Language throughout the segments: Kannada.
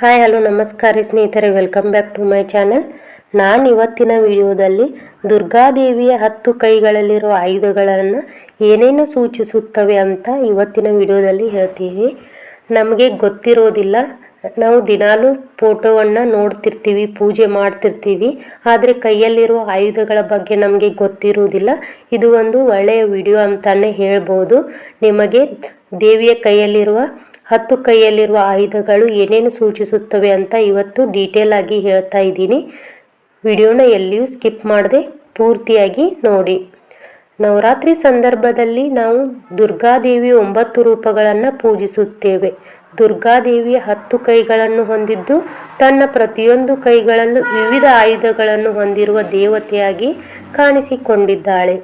ಹಾಯ್ ಹಲೋ ನಮಸ್ಕಾರ ಸ್ನೇಹಿತರೆ welcome back to my channel ನಾನು ಇವತ್ತಿನ ವಿಡಿಯೋದಲ್ಲಿ ದುರ್ಗಾದೇವಿಯ ಹತ್ತು ಕೈಗಳಲ್ಲಿರುವ ಆಯುಧಗಳನ್ನು ಏನೇನು ಸೂಚಿಸುತ್ತವೆ ಅಂತ ಇವತ್ತಿನ ವಿಡಿಯೋದಲ್ಲಿ ಹೇಳ್ತೀವಿ. ನಮಗೆ ಗೊತ್ತಿರೋದಿಲ್ಲ. ನಾವು ದಿನಾಲೂ ಫೋಟೋವನ್ನು ನೋಡ್ತಿರ್ತೀವಿ, ಪೂಜೆ ಮಾಡ್ತಿರ್ತೀವಿ. ಆದರೆ ಕೈಯಲ್ಲಿರುವ ಆಯುಧಗಳ ಬಗ್ಗೆ ನಮಗೆ ಗೊತ್ತಿರುವುದಿಲ್ಲ ಇದು ಒಂದು ಒಳ್ಳೆಯ ವಿಡಿಯೋ ಅಂತಲೇ ಹೇಳ್ಬೋದು. ನಿಮಗೆ ದೇವಿಯ ಕೈಯಲ್ಲಿರುವ ಹತ್ತು ಕೈಯಲ್ಲಿರುವ ಆಯುಧಗಳು ಏನೇನು ಸೂಚಿಸುತ್ತವೆ ಅಂತ ಇವತ್ತು ಡೀಟೇಲ್ ಆಗಿ ಹೇಳ್ತಾ ಇದ್ದೀನಿ. ವಿಡಿಯೋನ ಎಲ್ಲಿಯೂ ಸ್ಕಿಪ್ ಮಾಡದೆ ಪೂರ್ತಿಯಾಗಿ ನೋಡಿ. ನವರಾತ್ರಿ ಸಂದರ್ಭದಲ್ಲಿ ನಾವು ದುರ್ಗಾದೇವಿಯ ಒಂಬತ್ತು ರೂಪಗಳನ್ನು ಪೂಜಿಸುತ್ತೇವೆ. ದುರ್ಗಾದೇವಿಯ ಹತ್ತು ಕೈಗಳನ್ನು ಹೊಂದಿದ್ದು ತನ್ನ ಪ್ರತಿಯೊಂದು ಕೈಗಳಲ್ಲೂ ವಿವಿಧ ಆಯುಧಗಳನ್ನು ಹೊಂದಿರುವ ದೇವತೆಯಾಗಿ ಕಾಣಿಸಿಕೊಂಡಿದ್ದಾಳೆ.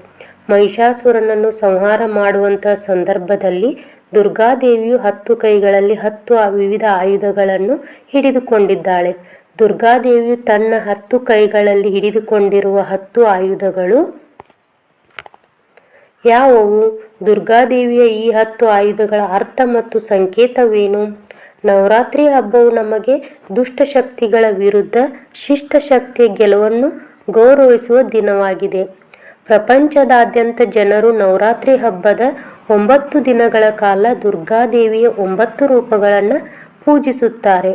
ಮಹಿಷಾಸುರನನ್ನು ಸಂಹಾರ ಮಾಡುವಂತಹ ಸಂದರ್ಭದಲ್ಲಿ ದುರ್ಗಾದೇವಿಯು ಹತ್ತು ಕೈಗಳಲ್ಲಿ ಹತ್ತು ವಿವಿಧ ಆಯುಧಗಳನ್ನು ಹಿಡಿದುಕೊಂಡಿದ್ದಾಳೆ. ದುರ್ಗಾದೇವಿಯು ತನ್ನ ಹತ್ತು ಕೈಗಳಲ್ಲಿ ಹಿಡಿದುಕೊಂಡಿರುವ ಹತ್ತು ಆಯುಧಗಳು ಯಾವುವು? ದುರ್ಗಾದೇವಿಯ ಈ ಹತ್ತು ಆಯುಧಗಳ ಅರ್ಥ ಮತ್ತು ಸಂಕೇತವೇನು? ನವರಾತ್ರಿ ಹಬ್ಬವು ನಮಗೆ ದುಷ್ಟಶಕ್ತಿಗಳ ವಿರುದ್ಧ ಶಿಷ್ಟ ಶಕ್ತಿಯ ಗೆಲುವನ್ನು ಗೌರವಿಸುವ ದಿನವಾಗಿದೆ. ಪ್ರಪಂಚದಾದ್ಯಂತ ಜನರು ನವರಾತ್ರಿ ಹಬ್ಬದ ಒಂಬತ್ತು ದಿನಗಳ ಕಾಲ ದುರ್ಗಾದೇವಿಯ ಒಂಬತ್ತು ರೂಪಗಳನ್ನು ಪೂಜಿಸುತ್ತಾರೆ.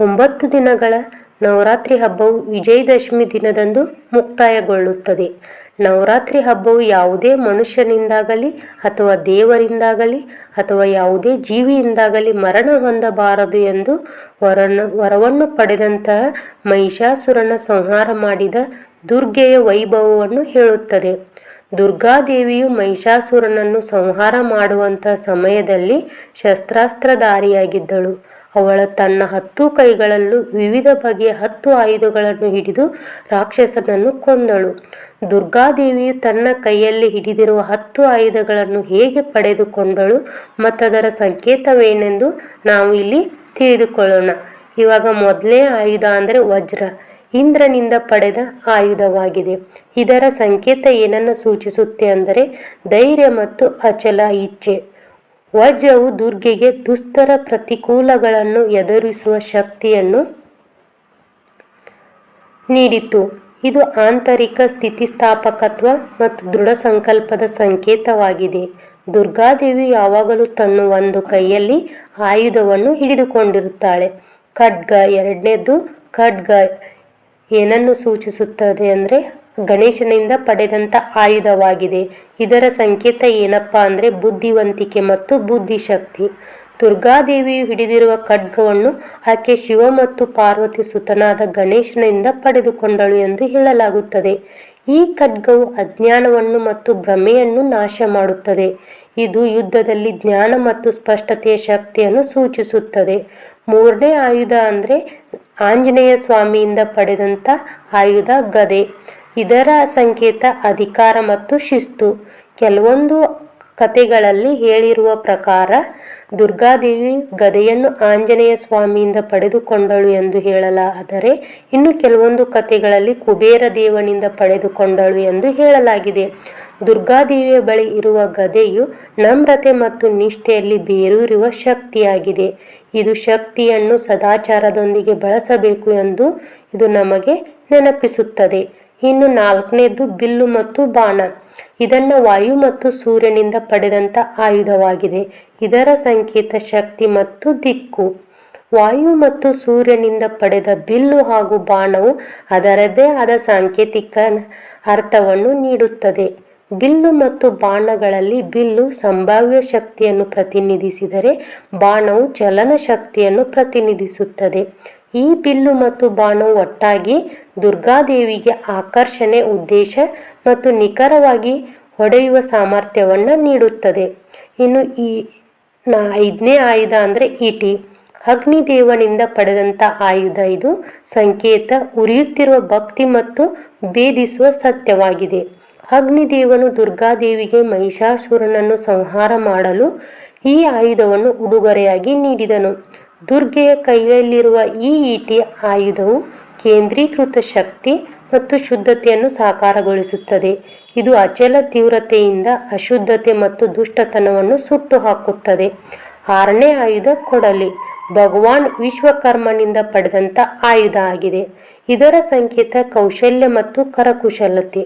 ಒಂಬತ್ತು ದಿನಗಳ ನವರಾತ್ರಿ ಹಬ್ಬವು ವಿಜಯದಶಮಿ ದಿನದಂದು ಮುಕ್ತಾಯಗೊಳ್ಳುತ್ತದೆ. ನವರಾತ್ರಿ ಹಬ್ಬವು ಯಾವುದೇ ಮನುಷ್ಯನಿಂದಾಗಲಿ ಅಥವಾ ದೇವರಿಂದಾಗಲಿ ಅಥವಾ ಯಾವುದೇ ಜೀವಿಯಿಂದಾಗಲಿ ಮರಣ ಹೊಂದಬಾರದು ಎಂದು ವರನ ವರವನ್ನು ಪಡೆದಂತಹ ಮಹಿಷಾಸುರನ ಸಂಹಾರ ಮಾಡಿದ ದುರ್ಗೆಯ ವೈಭವವನ್ನು ಹೇಳುತ್ತದೆ. ದುರ್ಗಾದೇವಿಯು ಮಹಿಷಾಸುರನನ್ನು ಸಂಹಾರ ಮಾಡುವಂತಹ ಸಮಯದಲ್ಲಿ ಶಸ್ತ್ರಾಸ್ತ್ರಧಾರಿಯಾಗಿದ್ದಳು. ಅವಳ ತನ್ನ ಹತ್ತು ಕೈಗಳಲ್ಲೂ ವಿವಿಧ ಬಗೆಯ ಹತ್ತು ಆಯುಧಗಳನ್ನು ಹಿಡಿದು ರಾಕ್ಷಸನನ್ನು ಕೊಂದಳು. ದುರ್ಗಾದೇವಿಯು ತನ್ನ ಕೈಯಲ್ಲಿ ಹಿಡಿದಿರುವ ಹತ್ತು ಆಯುಧಗಳನ್ನು ಹೇಗೆ ಪಡೆದುಕೊಂಡಳು ಮತ್ತದರ ಸಂಕೇತವೇನೆಂದು ನಾವು ಇಲ್ಲಿ ತಿಳಿದುಕೊಳ್ಳೋಣ. ಇವಾಗ ಮೊದಲೇ ಆಯುಧ ಅಂದರೆ ವಜ್ರ. ಇಂದ್ರನಿಂದ ಪಡೆದ ಆಯುಧವಾಗಿದೆ. ಇದರ ಸಂಕೇತ ಏನನ್ನು ಸೂಚಿಸುತ್ತೆ ಅಂದರೆ ಧೈರ್ಯ ಮತ್ತು ಅಚಲ ಇಚ್ಛೆ. ವಜ್ರವು ದುರ್ಗೆಗೆ ದುಸ್ತರ ಪ್ರತಿಕೂಲಗಳನ್ನು ಎದುರಿಸುವ ಶಕ್ತಿಯನ್ನು ನೀಡಿತು ಇದು ಆಂತರಿಕ ಸ್ಥಿತಿಸ್ಥಾಪಕತ್ವ ಮತ್ತು ದೃಢ ಸಂಕಲ್ಪದ ಸಂಕೇತವಾಗಿದೆ. ದುರ್ಗಾದೇವಿ ಯಾವಾಗಲೂ ತನ್ನ ಒಂದು ಕೈಯಲ್ಲಿ ಆಯುಧವನ್ನು ಹಿಡಿದುಕೊಂಡಿರುತ್ತಾಳೆ. ಖಡ್ಗ ಎರಡನೇದು ಖಡ್ಗ ಏನನ್ನು ಸೂಚಿಸುತ್ತದೆ ಅಂದರೆ ಗಣೇಶನಿಂದ ಪಡೆದಂಥ ಆಯುಧವಾಗಿದೆ. ಇದರ ಸಂಕೇತ ಏನಪ್ಪ ಅಂದರೆ ಬುದ್ಧಿವಂತಿಕೆ ಮತ್ತು ಬುದ್ಧಿಶಕ್ತಿ. ದುರ್ಗಾದೇವಿಯು ಹಿಡಿದಿರುವ ಖಡ್ಗವನ್ನು ಆಕೆ ಶಿವ ಮತ್ತು ಪಾರ್ವತಿ ಸುತನಾದ ಗಣೇಶನಿಂದ ಪಡೆದುಕೊಂಡಳು ಎಂದು ಹೇಳಲಾಗುತ್ತದೆ. ಈ ಖಡ್ಗವು ಅಜ್ಞಾನವನ್ನು ಮತ್ತು ಭ್ರಮೆಯನ್ನು ನಾಶ ಮಾಡುತ್ತದೆ. ಇದು ಯುದ್ಧದಲ್ಲಿ ಜ್ಞಾನ ಮತ್ತು ಸ್ಪಷ್ಟತೆಯ ಶಕ್ತಿಯನ್ನು ಸೂಚಿಸುತ್ತದೆ. ಮೂರನೇ ಆಯುಧ ಅಂದರೆ ಆಂಜನೇಯ ಸ್ವಾಮಿಯಿಂದ ಪಡೆದಂಥ ಆಯುಧ ಗದೆ. ಇದರ ಸಂಕೇತ ಅಧಿಕಾರ ಮತ್ತು ಶಿಸ್ತು. ಕೆಲವೊಂದು ಕಥೆಗಳಲ್ಲಿ ಹೇಳಿರುವ ಪ್ರಕಾರ, ದುರ್ಗಾದೇವಿ ಗದೆಯನ್ನು ಆಂಜನೇಯ ಸ್ವಾಮಿಯಿಂದ ಪಡೆದುಕೊಂಡಳು ಎಂದು ಹೇಳಲಾದರೆ, ಇನ್ನು ಕೆಲವೊಂದು ಕಥೆಗಳಲ್ಲಿ ಕುಬೇರ ದೇವನಿಂದ ಪಡೆದುಕೊಂಡಳು ಎಂದು ಹೇಳಲಾಗಿದೆ. ದುರ್ಗಾದೇವಿಯ ಬಳಿ ಇರುವ ಗದೆಯು ನಮ್ರತೆ ಮತ್ತು ನಿಷ್ಠೆಯಲ್ಲಿ ಬೇರೂರುವ ಶಕ್ತಿಯಾಗಿದೆ. ಇದು ಶಕ್ತಿಯನ್ನು ಸದಾಚಾರದೊಂದಿಗೆ ಬಳಸಬೇಕು ಎಂದು ಇದು ನಮಗೆ ನೆನಪಿಸುತ್ತದೆ. ಇನ್ನು ನಾಲ್ಕನೇದು ಬಿಲ್ಲು ಮತ್ತು ಬಾಣ. ಇದನ್ನು ವಾಯು ಮತ್ತು ಸೂರ್ಯನಿಂದ ಪಡೆದಂಥ ಆಯುಧವಾಗಿದೆ. ಇದರ ಸಂಕೇತ ಶಕ್ತಿ ಮತ್ತು ದಿಕ್ಕು. ವಾಯು ಮತ್ತು ಸೂರ್ಯನಿಂದ ಪಡೆದ ಬಿಲ್ಲು ಹಾಗೂ ಬಾಣವು ಅದರದ್ದೇ ಆದ ಸಾಂಕೇತಿಕ ಅರ್ಥವನ್ನು ನೀಡುತ್ತದೆ. ಬಿಲ್ಲು ಮತ್ತು ಬಾಣಗಳಲ್ಲಿ ಬಿಲ್ಲು ಸಂಭಾವ್ಯ ಶಕ್ತಿಯನ್ನು ಪ್ರತಿನಿಧಿಸಿದರೆ ಬಾಣವು ಚಲನ ಶಕ್ತಿಯನ್ನು ಪ್ರತಿನಿಧಿಸುತ್ತದೆ. ಈ ಬಿಲ್ಲು ಮತ್ತು ಬಾಣವು ಒಟ್ಟಾಗಿ ದುರ್ಗಾದೇವಿಗೆ ಆಕರ್ಷಣೆ, ಉದ್ದೇಶ ಮತ್ತು ನಿಖರವಾಗಿ ಹೊಡೆಯುವ ಸಾಮರ್ಥ್ಯವನ್ನು ನೀಡುತ್ತದೆ. ಇನ್ನು ಈ ಐದನೇ ಆಯುಧ ಅಂದರೆ ಈಟಿ. ಅಗ್ನಿದೇವನಿಂದ ಪಡೆದಂಥ ಆಯುಧ ಇದು ಸಂಕೇತ, ಉರಿಯುತ್ತಿರುವ ಭಕ್ತಿ ಮತ್ತು ಭೇದಿಸುವ ಸತ್ಯವಾಗಿದೆ. ಅಗ್ನಿದೇವನು ದುರ್ಗಾದೇವಿಗೆ ಮಹಿಷಾಸುರನನ್ನು ಸಂಹಾರ ಮಾಡಲು ಈ ಆಯುಧವನ್ನು ಉಡುಗೊರೆಯಾಗಿ ನೀಡಿದನು. ದುರ್ಗೆಯ ಕೈಯಲ್ಲಿರುವ ಈ ಈಟಿ ಆಯುಧವು ಕೇಂದ್ರೀಕೃತ ಶಕ್ತಿ ಮತ್ತು ಶುದ್ಧತೆಯನ್ನು ಸಾಕಾರಗೊಳಿಸುತ್ತದೆ. ಇದು ಅಚಲ ತೀವ್ರತೆಯಿಂದ ಅಶುದ್ಧತೆ ಮತ್ತು ದುಷ್ಟತನವನ್ನು ಸುಟ್ಟು ಹಾಕುತ್ತದೆ ಆರನೇ ಆಯುಧ ಕೊಡಲಿ. ಭಗವಾನ್ ವಿಶ್ವಕರ್ಮನಿಂದ ಪಡೆದಂಥ ಆಯುಧ ಆಗಿದೆ. ಇದರ ಸಂಕೇತ ಕೌಶಲ್ಯ ಮತ್ತು ಕರಕುಶಲತೆ.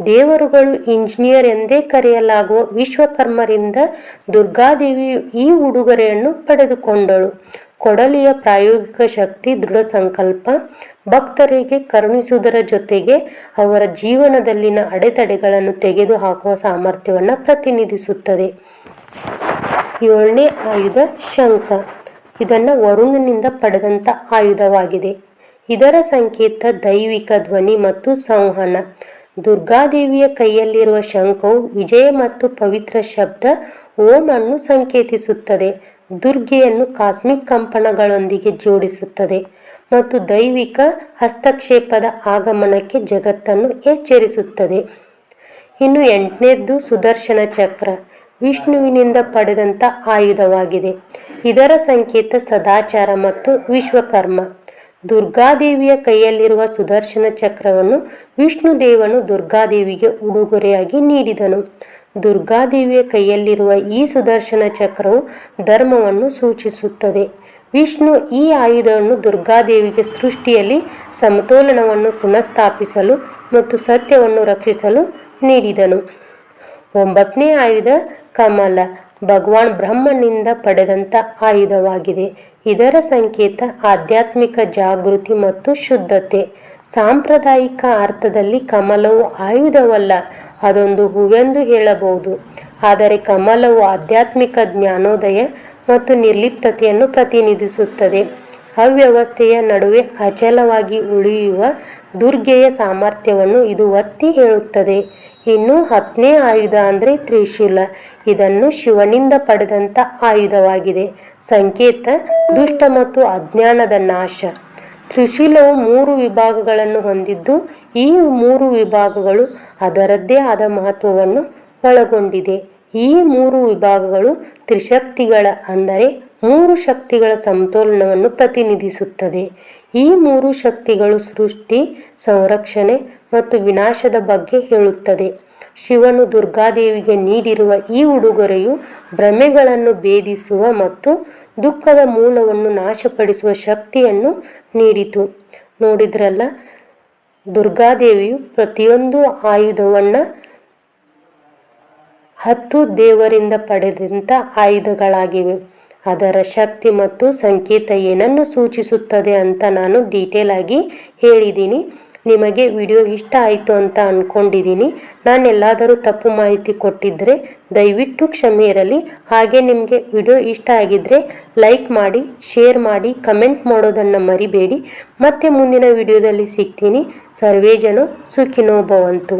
ದೇವರುಗಳು ಇಂಜಿನಿಯರ್ ಎಂದೇ ಕರೆಯಲಾಗುವ ವಿಶ್ವಕರ್ಮರಿಂದ ದುರ್ಗಾದೇವಿಯು ಈ ಉಡುಗೊರೆಯನ್ನು ಪಡೆದುಕೊಂಡಳು. ಕೊಡಲಿಯ ಪ್ರಾಯೋಗಿಕ ಶಕ್ತಿ, ದೃಢ ಸಂಕಲ್ಪ, ಭಕ್ತರಿಗೆ ಕರುಣಿಸುವುದರ ಜೊತೆಗೆ ಅವರ ಜೀವನದಲ್ಲಿನ ಅಡೆತಡೆಗಳನ್ನು ತೆಗೆದುಹಾಕುವ ಸಾಮರ್ಥ್ಯವನ್ನು ಪ್ರತಿನಿಧಿಸುತ್ತದೆ. ಏಳನೇ ಆಯುಧ ಶಂಖ. ಇದನ್ನು ವರುಣನಿಂದ ಪಡೆದಂಥ ಆಯುಧವಾಗಿದೆ. ಇದರ ಸಂಕೇತ ದೈವಿಕ ಧ್ವನಿ ಮತ್ತು ಸಂವಹನ. ದುರ್ಗಾದೇವಿಯ ಕೈಯಲ್ಲಿರುವ ಶಂಖವು ವಿಜಯ ಮತ್ತು ಪವಿತ್ರ ಶಬ್ದ ಓಂ ಅನ್ನು ಸಂಕೇತಿಸುತ್ತದೆ. ದುರ್ಗೆಯನ್ನು ಕಾಸ್ಮಿಕ್ ಕಂಪನಗಳೊಂದಿಗೆ ಜೋಡಿಸುತ್ತದೆ ಮತ್ತು ದೈವಿಕ ಹಸ್ತಕ್ಷೇಪದ ಆಗಮನಕ್ಕೆ ಜಗತ್ತನ್ನು ಎಚ್ಚರಿಸುತ್ತದೆ. ಇನ್ನು ಎಂಟನೇದ್ದು ಸುದರ್ಶನ ಚಕ್ರ. ವಿಷ್ಣುವಿನಿಂದ ಪಡೆದಂಥ ಆಯುಧವಾಗಿದೆ. ಇದರ ಸಂಕೇತ ಸದಾಚಾರ ಮತ್ತು ವಿಶ್ವಕರ್ಮ. ದುರ್ಗಾದೇವಿಯ ಕೈಯಲ್ಲಿರುವ ಸುದರ್ಶನ ಚಕ್ರವನ್ನು ವಿಷ್ಣುದೇವನು ದುರ್ಗಾದೇವಿಗೆ ಉಡುಗೊರೆಯಾಗಿ ನೀಡಿದನು. ದುರ್ಗಾದೇವಿಯ ಕೈಯಲ್ಲಿರುವ ಈ ಸುದರ್ಶನ ಚಕ್ರವು ಧರ್ಮವನ್ನು ಸೂಚಿಸುತ್ತದೆ. ವಿಷ್ಣು ಈ ಆಯುಧವನ್ನು ದುರ್ಗಾದೇವಿಗೆ ಸೃಷ್ಟಿಯಲ್ಲಿ ಸಮತೋಲನವನ್ನು ಪುನಃಸ್ಥಾಪಿಸಲು ಮತ್ತು ಸತ್ಯವನ್ನು ರಕ್ಷಿಸಲು ನೀಡಿದನು. ಒಂಬತ್ತನೇ ಆಯುಧ ಕಮಲ. ಭಗವಾನ್ ಬ್ರಹ್ಮನಿಂದ ಪಡೆದಂಥ ಆಯುಧವಾಗಿದೆ. ಇದರ ಸಂಕೇತ ಆಧ್ಯಾತ್ಮಿಕ ಜಾಗೃತಿ ಮತ್ತು ಶುದ್ಧತೆ. ಸಾಂಪ್ರದಾಯಿಕ ಅರ್ಥದಲ್ಲಿ ಕಮಲವು ಆಯುಧವಲ್ಲ, ಅದೊಂದು ಹೂವೆಂದು ಹೇಳಬಹುದು. ಆದರೆ ಕಮಲವು ಆಧ್ಯಾತ್ಮಿಕ ಜ್ಞಾನೋದಯ ಮತ್ತು ನಿರ್ಲಿಪ್ತತೆಯನ್ನು ಪ್ರತಿನಿಧಿಸುತ್ತದೆ. ಅವ್ಯವಸ್ಥೆಯ ನಡುವೆ ಅಚಲವಾಗಿ ಉಳಿಯುವ ದುರ್ಗೆಯ ಸಾಮರ್ಥ್ಯವನ್ನು ಇದು ಒತ್ತಿ ಹೇಳುತ್ತದೆ. ಇನ್ನು ಹತ್ತನೇ ಆಯುಧ ಅಂದರೆ ತ್ರಿಶೂಲ. ಇದನ್ನು ಶಿವನಿಂದ ಪಡೆದಂಥ ಆಯುಧವಾಗಿದೆ. ಸಂಕೇತ, ದುಷ್ಟ ಮತ್ತು ಅಜ್ಞಾನದ ನಾಶ. ತ್ರಿಶೂಲವು ಮೂರು ವಿಭಾಗಗಳನ್ನು ಹೊಂದಿದ್ದು, ಈ ಮೂರು ವಿಭಾಗಗಳು ಅದರದ್ದೇ ಆದ ಮಹತ್ವವನ್ನು ಒಳಗೊಂಡಿದೆ. ಈ ಮೂರು ವಿಭಾಗಗಳು ತ್ರಿಶಕ್ತಿಗಳ ಅಂದರೆ ಮೂರು ಶಕ್ತಿಗಳ ಸಮತೋಲನವನ್ನು ಪ್ರತಿನಿಧಿಸುತ್ತದೆ. ಈ ಮೂರು ಶಕ್ತಿಗಳು ಸೃಷ್ಟಿ, ಸಂರಕ್ಷಣೆ ಮತ್ತು ವಿನಾಶದ ಬಗ್ಗೆ ಹೇಳುತ್ತದೆ. ಶಿವನು ದುರ್ಗಾದೇವಿಗೆ ನೀಡಿರುವ ಈ ಉಡುಗೊರೆಯು ಭ್ರಮೆಗಳನ್ನು ಭೇದಿಸುವ ಮತ್ತು ದುಃಖದ ಮೂಲವನ್ನು ನಾಶಪಡಿಸುವ ಶಕ್ತಿಯನ್ನು ನೀಡಿತು. ನೋಡಿದ್ರಲ್ಲ, ದುರ್ಗಾದೇವಿಯು ಪ್ರತಿಯೊಂದು ಆಯುಧವನ್ನು ಹತ್ತು ದೇವರಿಂದ ಪಡೆದಂಥ ಆಯುಧಗಳಾಗಿವೆ. ಅದರ ಶಕ್ತಿ ಮತ್ತು ಸಂಕೇತ ಏನನ್ನು ಸೂಚಿಸುತ್ತದೆ ಅಂತ ನಾನು ಡೀಟೇಲ್ ಆಗಿ ಹೇಳಿದ್ದೀನಿ. ನಿಮಗೆ ವಿಡಿಯೋ ಇಷ್ಟ ಆಯಿತು ಅಂತ ಅಂದ್ಕೊಂಡಿದ್ದೀನಿ ನಾನು ಎಲ್ಲಾದರೂ ತಪ್ಪು ಮಾಹಿತಿ ಕೊಟ್ಟಿದ್ದರೆ ದಯವಿಟ್ಟು ಕ್ಷಮೆ ಇರಲಿ. ಹಾಗೆ ನಿಮಗೆ ವಿಡಿಯೋ ಇಷ್ಟ ಆಗಿದ್ದರೆ ಲೈಕ್ ಮಾಡಿ ಶೇರ್ ಮಾಡಿ ಕಮೆಂಟ್ ಮಾಡೋದನ್ನು ಮರಿಬೇಡಿ. ಮತ್ತೆ ಮುಂದಿನ ವಿಡಿಯೋದಲ್ಲಿ ಸಿಗ್ತೀನಿ. ಸರ್ವೇ ಜನ ಸುಖಿನೋ ಭವಂತು.